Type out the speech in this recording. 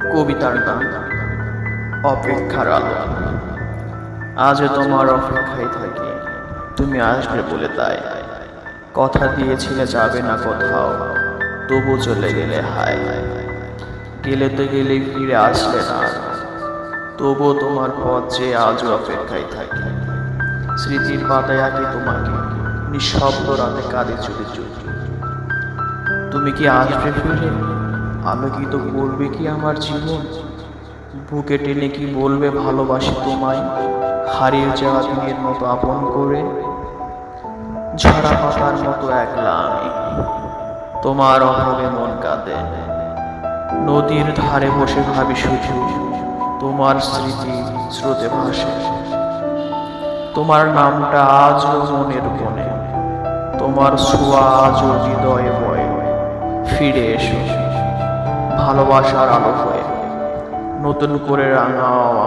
কবিতার গান। অপেক্ষার আলো। আজও তোমার অপেক্ষায় থাকি। তুমি আসবে বলে তাই। কথা দিয়েছিলে যাবে না কোথাও, তবু চলে গেলে হায়। গেলে তো গেলেই ফিরে আসলে না। তবুও তোমার পথ যে আজও অপেক্ষায় থাকি। স্মৃতির পাতায় আঁকি তোমাকে, নিঃশব্দ রাতে কাঁদে চুরি চুরি। তুমি কি আসবে ফিরে? আলোকিত করবে কি আমার জীবন? বুকে টেনে কি বলবে ভালোবাসি তোমায়? হারিয়ে যাওয়া দিনের মতো আপন করে? ঝরা পাতার মতো একলা আমি। তোমার অভাবে মন কাঁদে। নদীর ধারে বসে ভাবি শুধু, তোমার স্মৃতি স্রোতে ভাসে। তোমার নামটা আজও মনের বনে তোমার ছোঁয়া আজও হৃদয়ে বয়ে। ফিরে এসো। ভালোবাসার আলো হয়ে। নতুন করে রাঙাও